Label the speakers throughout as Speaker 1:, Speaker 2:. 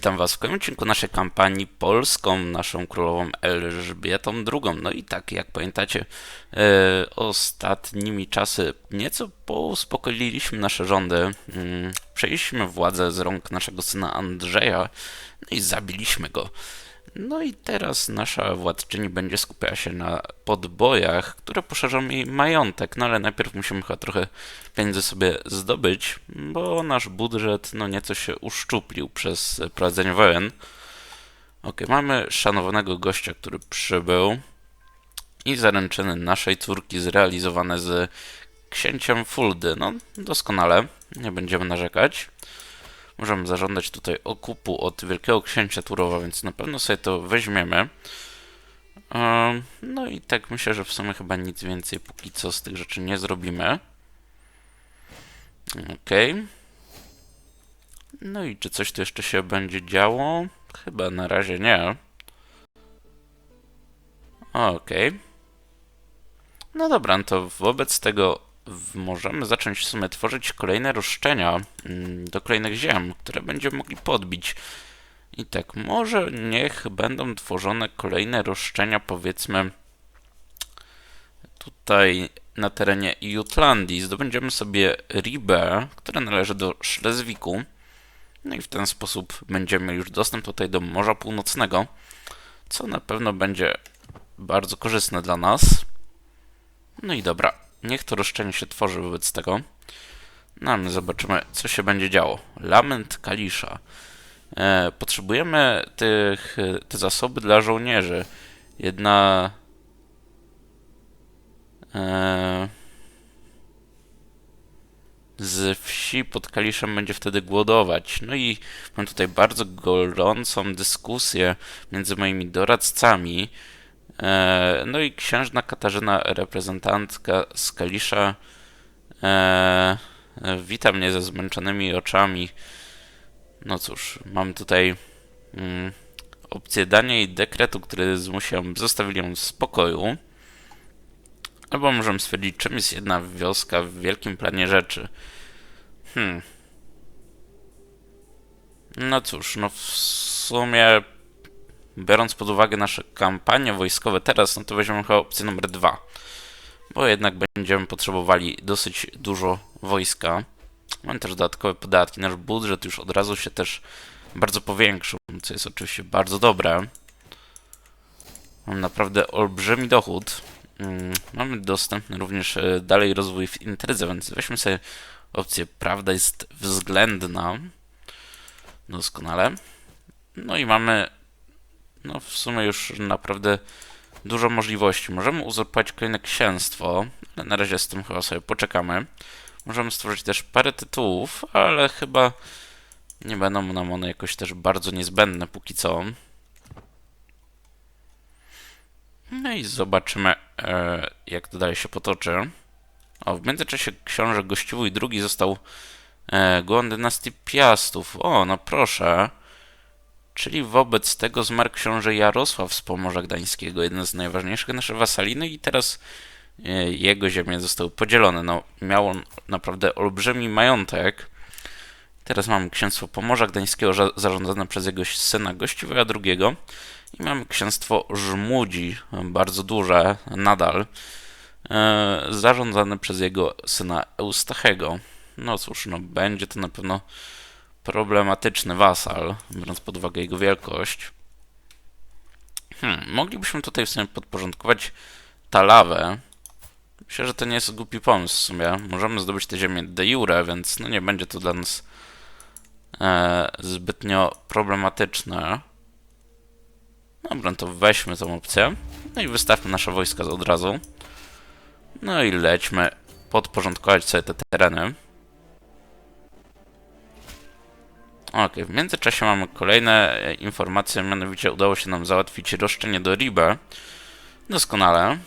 Speaker 1: witam Was w kolejnym odcinku naszej kampanii polską, naszą królową Elżbietą II. No i tak, jak pamiętacie, e, ostatnimi czasy nieco pouspokoiliśmy nasze rządy, mm, przejęliśmy władzę z rąk naszego syna Andrzeja no i zabiliśmy go. No i teraz nasza władczyni będzie skupiała się na podbojach, które poszerzą jej majątek, no ale najpierw musimy chyba trochę pieniędzy sobie zdobyć, bo nasz budżet no nieco się uszczuplił przez prowadzenie wojen. Ok, mamy szanowanego gościa, który przybył i zaręczyny naszej córki zrealizowane z księciem Fuldy. No, doskonale, nie będziemy narzekać. Możemy zażądać tutaj okupu od Wielkiego Księcia Turowa, więc na pewno sobie to weźmiemy. No i tak myślę, że w sumie chyba nic więcej póki co z tych rzeczy nie zrobimy. Ok. No i czy coś tu jeszcze się będzie działo? Chyba na razie nie. Ok. No dobra, no to wobec tego możemy zacząć w sumie tworzyć kolejne roszczenia mm, do kolejnych ziem, które będziemy mogli podbić. I tak, może niech będą tworzone kolejne roszczenia, powiedzmy, tutaj na terenie Jutlandii. Zdobędziemy sobie Ribę, która należy do Szlezwiku. No i w ten sposób będziemy już dostęp tutaj do Morza Północnego, co na pewno będzie bardzo korzystne dla nas. No i dobra, Niech to roszczenie się tworzy wobec tego. No, my zobaczymy, co się będzie działo. Lament Kalisza. E, potrzebujemy tych, te zasoby dla żołnierzy. Jedna... E, z wsi pod Kaliszem będzie wtedy głodować. No i mam tutaj bardzo gorącą dyskusję między moimi doradcami, E, no i księżna Katarzyna, reprezentantka z Kalisza, e, wita mnie ze zmęczonymi oczami. No cóż, mam tutaj mm, opcję dania jej dekretu, który zmusi ją, ją w spokoju. Albo możemy stwierdzić, czym jest jedna wioska w wielkim planie rzeczy. Hmm. No cóż, no w sumie biorąc pod uwagę nasze kampanie wojskowe teraz, no to weźmiemy chyba opcję numer dwa. Bo jednak będziemy potrzebowali dosyć dużo wojska. Mamy też dodatkowe podatki. Nasz budżet już od razu się też bardzo powiększył, co jest oczywiście bardzo dobre. Mam naprawdę olbrzymi dochód. Mm, mamy dostępny również e, dalej rozwój w intrydze, więc weźmy sobie opcję prawda jest względna. Doskonale. No i mamy no w sumie już naprawdę dużo możliwości. Możemy uzurpować kolejne księstwo, ale na razie z tym chyba sobie poczekamy. Możemy stworzyć też parę tytułów, ale chyba nie będą nam one jakoś też bardzo niezbędne póki co. No i zobaczymy, e, jak to dalej się potoczy. O, w międzyczasie książę Gościwój II został e, głową dynastii Piastów. O, no proszę. Czyli wobec tego zmarł książę Jarosław z Pomorza Gdańskiego, jeden z najważniejszych naszych wasali, no i teraz e, jego ziemie zostały podzielone. No, miał on naprawdę olbrzymi majątek. Teraz mamy księstwo Pomorza Gdańskiego zarządzane przez jego syna Gościwoja II i mamy księstwo Żmudzi, bardzo duże nadal, e, zarządzane przez jego syna Eustachego. No cóż, no będzie to na pewno problematyczny wasal, biorąc pod uwagę jego wielkość. Hmm, moglibyśmy tutaj w sumie podporządkować talawę. Myślę, że to nie jest głupi pomysł w sumie. Możemy zdobyć tę ziemię de jure, więc no nie będzie to dla nas e, zbytnio problematyczne. Dobra, to weźmy tą opcję. No i wystawmy nasze wojska od razu. No i lećmy podporządkować sobie te tereny. Ok, w międzyczasie mamy kolejne e, informacje, mianowicie udało się nam załatwić roszczenie do Ribe. Doskonale.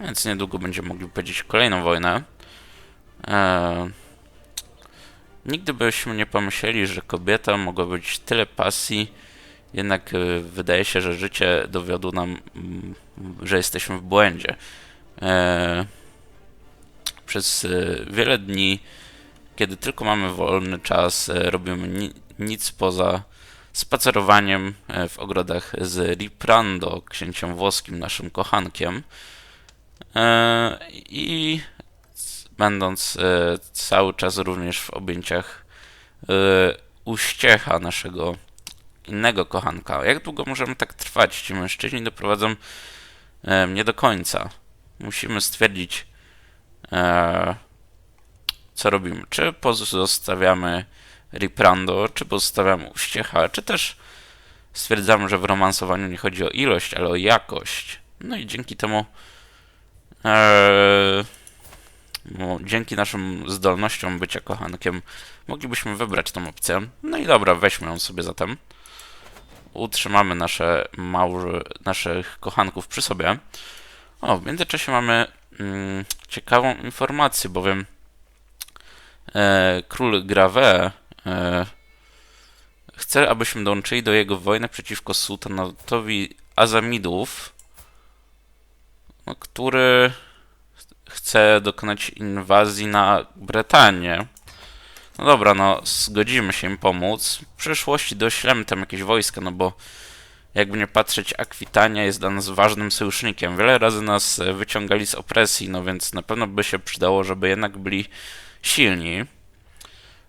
Speaker 1: Więc niedługo będziemy mogli powiedzieć kolejną wojnę. Eee, nigdy byśmy nie pomyśleli, że kobieta mogła być tyle pasji, jednak e, wydaje się, że życie dowiodło nam, mm, że jesteśmy w błędzie. Eee, przez e, wiele dni kiedy tylko mamy wolny czas, e, robimy ni nic poza spacerowaniem e, w ogrodach z Riprando, księciem włoskim, naszym kochankiem. E, I będąc cały czas również w objęciach uściecha naszego innego kochanka. Jak długo możemy tak trwać? Ci mężczyźni doprowadzą mnie do końca. Musimy stwierdzić, co robimy. Czy pozostawiamy Riprando, czy pozostawiamy uściecha, czy też stwierdzamy, że w romansowaniu nie chodzi o ilość, ale o jakość. No i dzięki temu e, no, dzięki naszym zdolnościom bycia kochankiem moglibyśmy wybrać tą opcję. No i dobra, weźmy ją sobie zatem. Utrzymamy nasze małże, naszych kochanków przy sobie. O, w międzyczasie mamy mm, ciekawą informację, bowiem król Grave e, chce, abyśmy dołączyli do jego wojny przeciwko sułtanatowi Azamidów, no, który chce dokonać inwazji na Bretanię. No dobra, no zgodzimy się im pomóc. W przyszłości doślemy tam jakieś wojska, no bo jakby nie patrzeć, Akwitania jest dla nas ważnym sojusznikiem. Wiele razy nas e, wyciągali z opresji, no więc na pewno by się przydało, żeby jednak byli silni.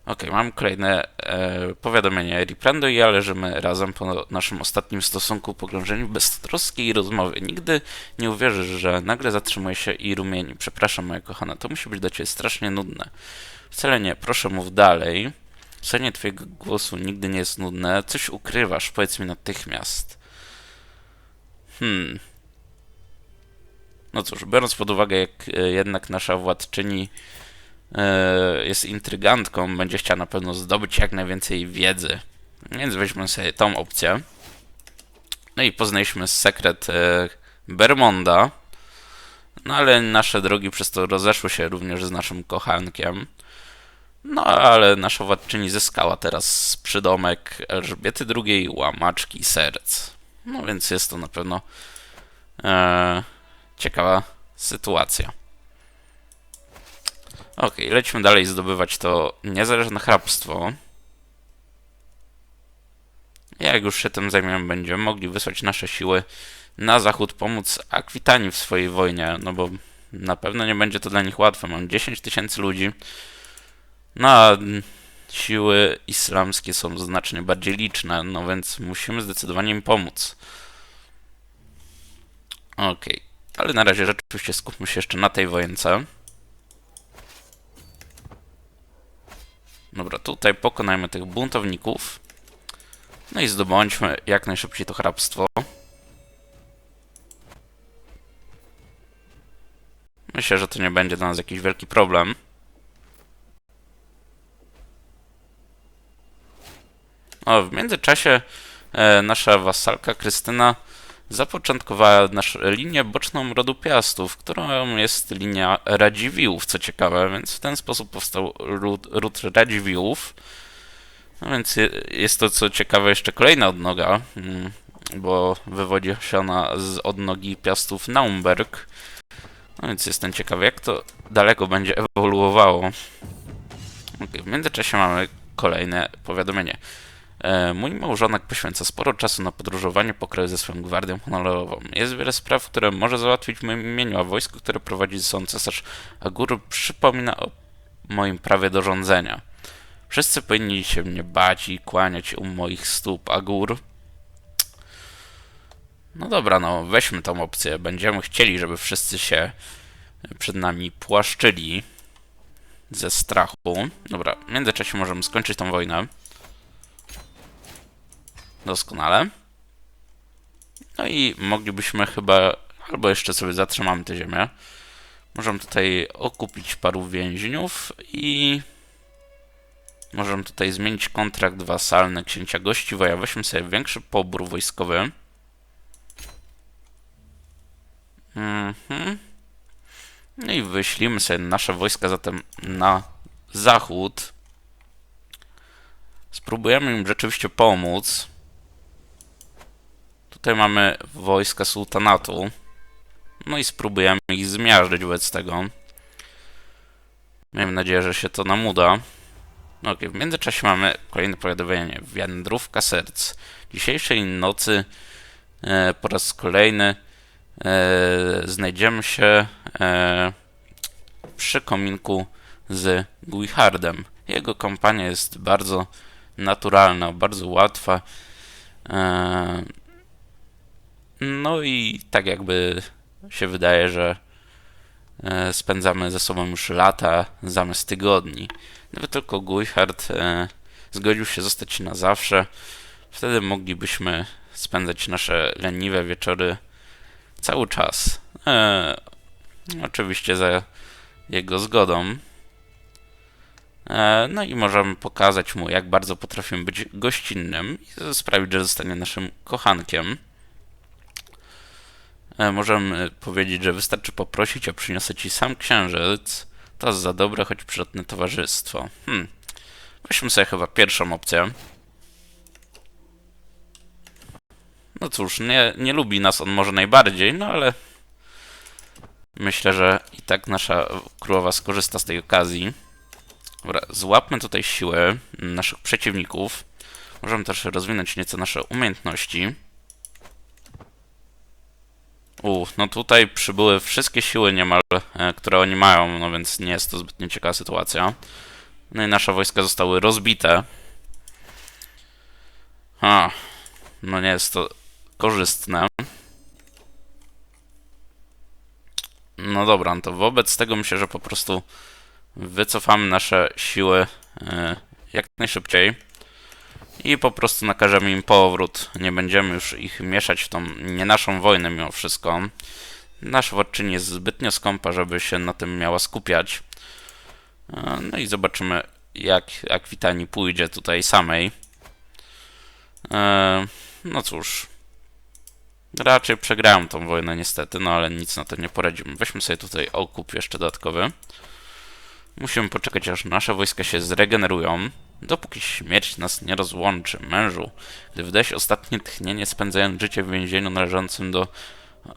Speaker 1: Okej, mam kolejne e, powiadomienie. Riprando i ja leżymy razem po naszym ostatnim stosunku pogrążeni w beztroskiej rozmowie. Nigdy nie uwierzysz, że nagle zatrzymuje się i rumieni. Przepraszam, moja kochana, to musi być dla ciebie strasznie nudne. Wcale nie, proszę mów dalej. Słuchanie twojego głosu nigdy nie jest nudne. Coś ukrywasz, powiedz mi natychmiast. Hmm. No cóż, biorąc pod uwagę, jak e, jednak nasza władczyni e, jest intrygantką, będzie chciała na pewno zdobyć jak najwięcej wiedzy. Więc weźmy sobie tą opcję. No i poznaliśmy sekret e, Bermonda. No ale nasze drogi przez to rozeszły się również z naszym kochankiem. No ale nasza władczyni zyskała teraz przydomek Elżbiety II łamaczki serc. No więc jest to na pewno e, ciekawa sytuacja. Okej, lecimy dalej zdobywać to niezależne hrabstwo. Jak już się tym zajmiemy, będziemy mogli wysłać nasze siły na zachód, pomóc Akwitanii w swojej wojnie, no bo na pewno nie będzie to dla nich łatwe. Mam 10 tysięcy ludzi, no a siły islamskie są znacznie bardziej liczne, no więc musimy zdecydowanie im pomóc. Okej, ale na razie rzeczywiście skupmy się jeszcze na tej wojence. Dobra, tutaj pokonajmy tych buntowników. No i zdobądźmy jak najszybciej to hrabstwo. Myślę, że to nie będzie dla nas jakiś wielki problem. O, w międzyczasie e, nasza wasalka Krystyna zapoczątkowała naszą linię boczną rodu Piastów, którą jest linia Radziwiłłów, co ciekawe, więc w ten sposób powstał ród, ród Radziwiłłów. No więc je- jest to, co ciekawe, jeszcze kolejna odnoga, mm, bo wywodzi się ona z odnogi Piastów Naumberg. No więc jestem ciekawy, jak to daleko będzie ewoluowało. Okej, w międzyczasie mamy kolejne powiadomienie. E, Mój małżonek poświęca sporo czasu na podróżowanie po kraju ze swoją gwardią honorową. Jest wiele spraw, które może załatwić w moim imieniu, a wojsko, które prowadzi sobą cesarz Agur, przypomina o moim prawie do rządzenia. Wszyscy powinni się mnie bać i kłaniać u moich stóp, Agur. No dobra, no weźmy tą opcję. Będziemy chcieli, żeby wszyscy się przed nami płaszczyli ze strachu. Dobra, w międzyczasie możemy skończyć tą wojnę. Doskonale. No i moglibyśmy chyba, albo jeszcze sobie zatrzymamy tę ziemię. Możemy tutaj okupić paru więźniów i możemy tutaj zmienić kontrakt wasalny księcia gościwoja. Weźmy sobie większy pobór wojskowy. Mhm. No i wyślimy sobie nasze wojska zatem na zachód. Spróbujemy im rzeczywiście pomóc. Tutaj mamy wojska sułtanatu. No i spróbujemy ich zmiażdżyć wobec tego. Miejmy nadzieję, że się to nam uda. No okej, w międzyczasie mamy kolejne powiadomienie. Wędrówka serc. Dzisiejszej nocy e, po raz kolejny e, znajdziemy się e, przy kominku z Guihardem. Jego kompania jest bardzo naturalna, bardzo łatwa. E, no i tak jakby się wydaje, że e, spędzamy ze sobą już lata zamiast tygodni. Gdyby tylko Guichard e, zgodził się zostać na zawsze, wtedy moglibyśmy spędzać nasze leniwe wieczory cały czas. E, oczywiście za jego zgodą. E, no i możemy pokazać mu, jak bardzo potrafimy być gościnnym i sprawić, że zostanie naszym kochankiem. E, możemy powiedzieć, że wystarczy poprosić, a przyniosę ci sam księżyc. To za dobre, choć przydatne towarzystwo. Hmm. Weźmy sobie chyba pierwszą opcję. No cóż, nie, nie lubi nas on może najbardziej, no ale myślę, że i tak nasza królowa skorzysta z tej okazji. Dobra, złapmy tutaj siłę naszych przeciwników. Możemy też rozwinąć nieco nasze umiejętności. U, no tutaj przybyły wszystkie siły niemal, e, które oni mają, no więc nie jest to zbytnio ciekawa sytuacja. No i nasze wojska zostały rozbite. A, no nie jest to korzystne. No dobra, no to wobec tego myślę, że po prostu wycofamy nasze siły e, jak najszybciej i po prostu nakażemy im powrót. Nie będziemy już ich mieszać w tą nie naszą wojnę mimo wszystko. Nasza władczyni jest zbytnio skąpa, żeby się na tym miała skupiać. E, No i zobaczymy, jak Akwitani pójdzie tutaj samej. E, No cóż. Raczej przegrałem tą wojnę niestety, no ale nic na to nie poradzimy. Weźmy sobie tutaj okup jeszcze dodatkowy. Musimy poczekać, aż nasze wojska się zregenerują, dopóki śmierć nas nie rozłączy. Mężu, gdy wydałeś ostatnie tchnienie, spędzając życie w więzieniu należącym do...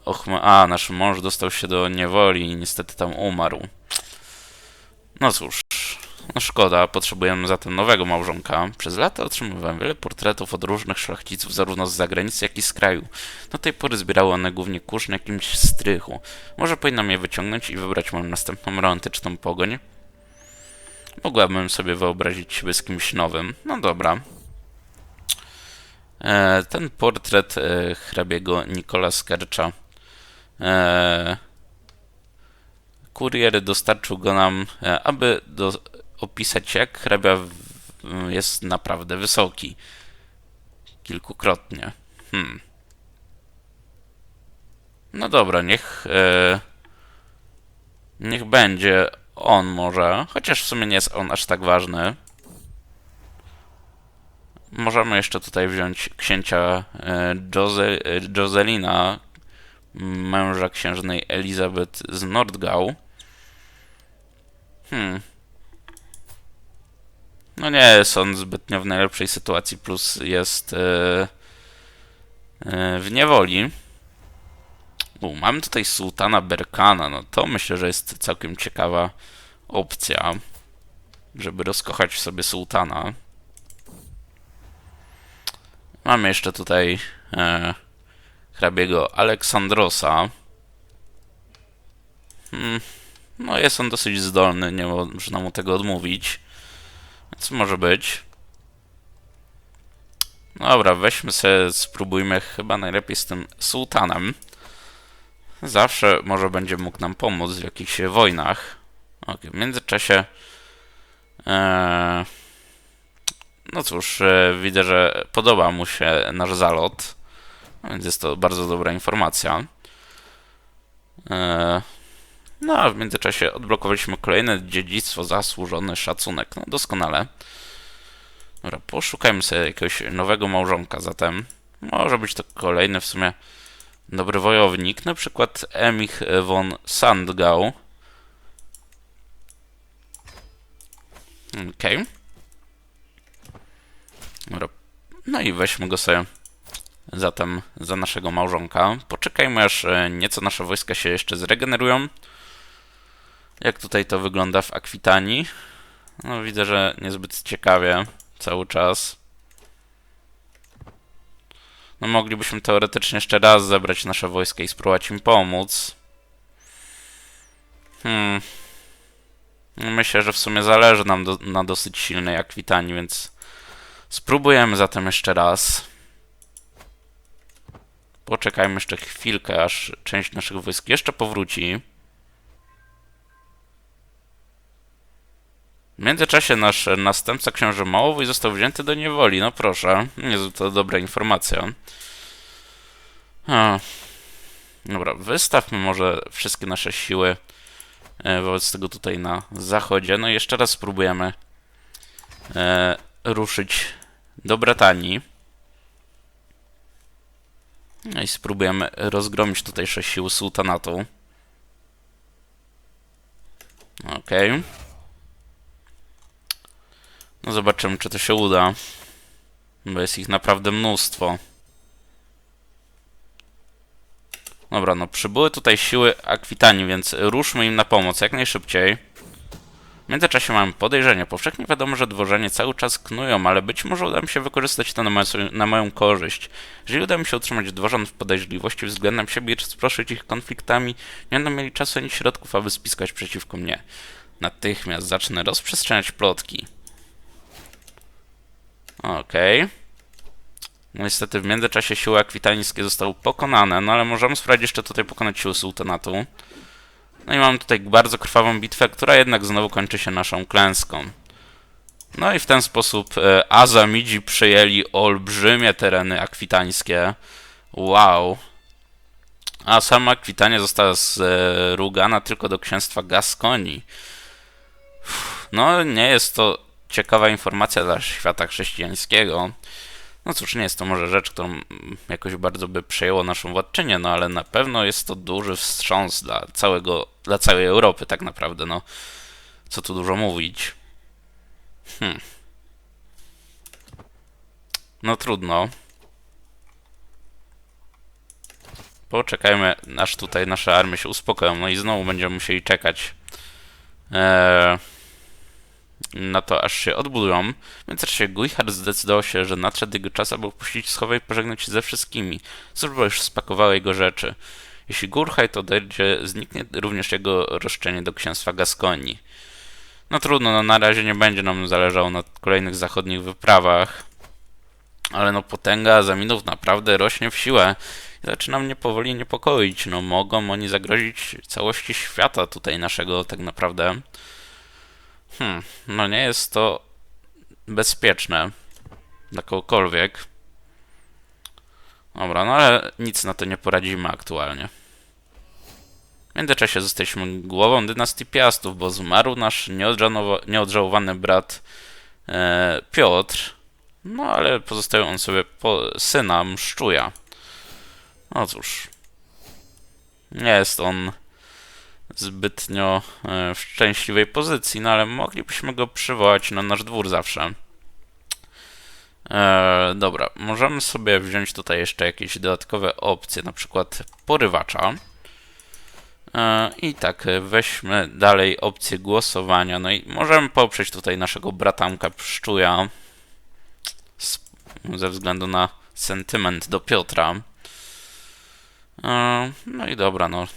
Speaker 1: Och, a, nasz mąż dostał się do niewoli i niestety tam umarł. No cóż, no szkoda, potrzebujemy zatem nowego małżonka. Przez lata otrzymywałem wiele portretów od różnych szlachciców, zarówno z zagranicy, jak i z kraju. Do tej pory zbierały one głównie kurz na jakimś strychu. Może powinnam je wyciągnąć i wybrać moją następną romantyczną pogoń? Mogłabym sobie wyobrazić siebie z kimś nowym. No dobra. E, ten portret e, hrabiego Nikola Skercza. E, kurier dostarczył go nam, e, aby do, opisać, jak hrabia w, jest naprawdę wysoki. Kilkukrotnie. Hmm. No dobra, niech. E, niech będzie on może, chociaż w sumie nie jest on aż tak ważny. Możemy jeszcze tutaj wziąć księcia e, Jose, e, Joselina, męża księżnej Elizabeth z Nordgau. Hmm. No nie jest on zbytnio w najlepszej sytuacji, plus jest e, e, w niewoli. U, mamy tutaj sułtana Berkana, no to myślę, że jest całkiem ciekawa opcja, żeby rozkochać sobie sułtana. Mamy jeszcze tutaj e, hrabiego Aleksandrosa. Hmm, no jest on dosyć zdolny, nie można mu tego odmówić. Więc może być. Dobra, weźmy sobie, spróbujmy chyba najlepiej z tym sułtanem. Zawsze może będzie mógł nam pomóc w jakichś wojnach. Ok, w międzyczasie. E, no cóż, e, widzę, że podoba mu się nasz zalot, więc jest to bardzo dobra informacja. E, no a w międzyczasie odblokowaliśmy kolejne dziedzictwo, zasłużony szacunek. No doskonale. Dobra, poszukajmy sobie jakiegoś nowego małżonka zatem. Może być to kolejny w sumie dobry wojownik, na przykład Emich von Sandgau. Okej. Okay. No i weźmy go sobie zatem za naszego małżonka. Poczekajmy aż e, nieco nasze wojska się jeszcze zregenerują. Jak tutaj to wygląda w Akwitanii? No widzę, że niezbyt ciekawie cały czas. No moglibyśmy teoretycznie jeszcze raz zebrać nasze wojska i spróbować im pomóc. Hmm. Myślę, że w sumie zależy nam do, na dosyć silnej Akwitanii, więc spróbujemy zatem jeszcze raz. Poczekajmy jeszcze chwilkę, aż część naszych wojsk jeszcze powróci. W międzyczasie nasz następca książę Małowy został wzięty do niewoli. No proszę, nie to dobra informacja. A. Dobra, wystawmy może wszystkie nasze siły e, wobec tego tutaj na zachodzie. No i jeszcze raz spróbujemy e, ruszyć do Brytanii. No i spróbujemy rozgromić tutejsze siły sułtanatu. Okej. Okay. No zobaczymy, czy to się uda. Bo jest ich naprawdę mnóstwo. Dobra, no przybyły tutaj siły Akwitanii, więc ruszmy im na pomoc jak najszybciej. W międzyczasie mamy podejrzenie. Powszechnie wiadomo, że dworzanie cały czas knują, ale być może uda mi się wykorzystać to na, moją, na moją korzyść. Jeżeli uda mi się utrzymać dworzan w podejrzliwości względem siebie i rozproszyć ich konfliktami, nie będą mieli czasu ani środków, aby spiskać przeciwko mnie. Natychmiast zacznę rozprzestrzeniać plotki. Okej. Okay. No niestety w międzyczasie siły akwitańskie zostały pokonane, no ale możemy sprawdzić jeszcze tutaj pokonać siły sułtanatu. No i mamy tutaj bardzo krwawą bitwę, która jednak znowu kończy się naszą klęską. No i w ten sposób e, Azamidzi przejęli olbrzymie tereny akwitańskie. Wow. A sama Akwitania została zrugana tylko do księstwa Gaskonii. No nie jest to ciekawa informacja dla świata chrześcijańskiego. No cóż, nie jest to może rzecz, którą jakoś bardzo by przejęło naszą władczynię, no ale na pewno jest to duży wstrząs dla całego, dla całej Europy tak naprawdę, no. Co tu dużo mówić. Hmm. No trudno. Poczekajmy, aż tutaj nasze armie się uspokoją, no i znowu będziemy musieli czekać. Eee na to, aż się odbudują. W międzyczasie Guichard zdecydował się, że nadszedł jego czas, aby opuścić schowę i pożegnać się ze wszystkimi. Służba już spakowała jego rzeczy. Jeśli Gurhajt odejdzie, zniknie również jego roszczenie do księstwa Gaskonii. No trudno, no na razie nie będzie nam zależało na kolejnych zachodnich wyprawach. Ale no potęga Zaminów naprawdę rośnie w siłę i zaczyna mnie powoli niepokoić. No mogą oni zagrozić całości świata tutaj naszego tak naprawdę. Hmm, no nie jest to bezpieczne dla kogokolwiek. Dobra, no ale nic na to nie poradzimy aktualnie. W międzyczasie zostaliśmy głową dynastii Piastów, bo zmarł nasz nieodżałowany brat e, Piotr. No ale pozostawił on sobie po syna Mszczuja. No cóż. Nie jest on zbytnio e, w szczęśliwej pozycji, no ale moglibyśmy go przywołać na nasz dwór zawsze. E, dobra, możemy sobie wziąć tutaj jeszcze jakieś dodatkowe opcje, na przykład porywacza. E, I tak, weźmy dalej opcję głosowania. No i możemy poprzeć tutaj naszego bratanka Pszczuja ze względu na sentyment do Piotra. E, no i dobra, no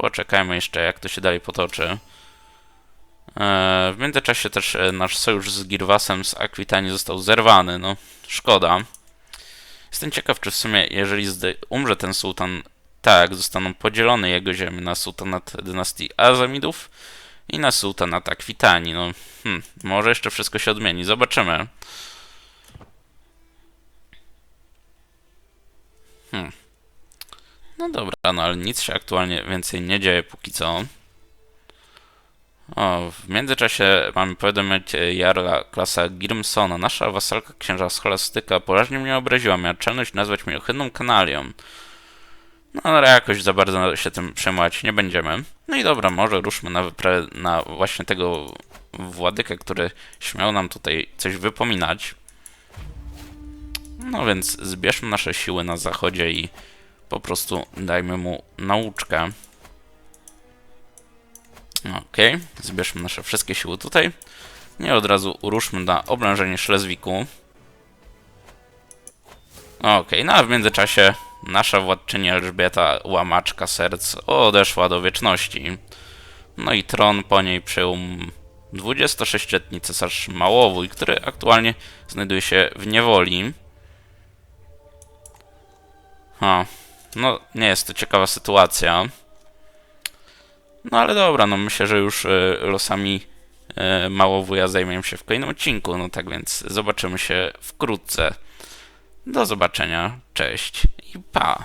Speaker 1: Poczekajmy jeszcze, jak to się dalej potoczy. E, w międzyczasie też e, nasz sojusz z Girwasem z Akwitanii został zerwany. No, szkoda. Jestem ciekaw, czy w sumie, jeżeli umrze ten sułtan, tak, zostaną podzielone jego ziemie na sułtanat dynastii Azamidów i na sułtanat Akwitanii. No, hmm, może jeszcze wszystko się odmieni. Zobaczymy. Hmm. No dobra, no ale nic się aktualnie więcej nie dzieje póki co. O, w międzyczasie mamy powiadomić Jarla klasa Girmsona. Nasza wasalka księża Scholastyka poraźnie mnie obraziła. Miała czelność nazwać mnie ohydną kanalią. No ale jakoś za bardzo się tym przejmować nie będziemy. No i dobra, może ruszmy na na właśnie tego władykę, który śmiał nam tutaj coś wypominać. No więc zbierzmy nasze siły na zachodzie i po prostu dajmy mu nauczkę. Okej, zbierzmy nasze wszystkie siły tutaj. Nie od razu uruszmy na oblężenie Szlezwiku. Okej, no a w międzyczasie nasza władczyni Elżbieta, łamaczka serc, odeszła do wieczności. No i tron po niej przejął 26-letni cesarz Małowój, który aktualnie znajduje się w niewoli. Ha, no nie jest to ciekawa sytuacja. No ale dobra, no myślę, że już e, losami e, Małowója zajmiemy się w kolejnym odcinku, no tak więc zobaczymy się wkrótce. Do zobaczenia, cześć i pa!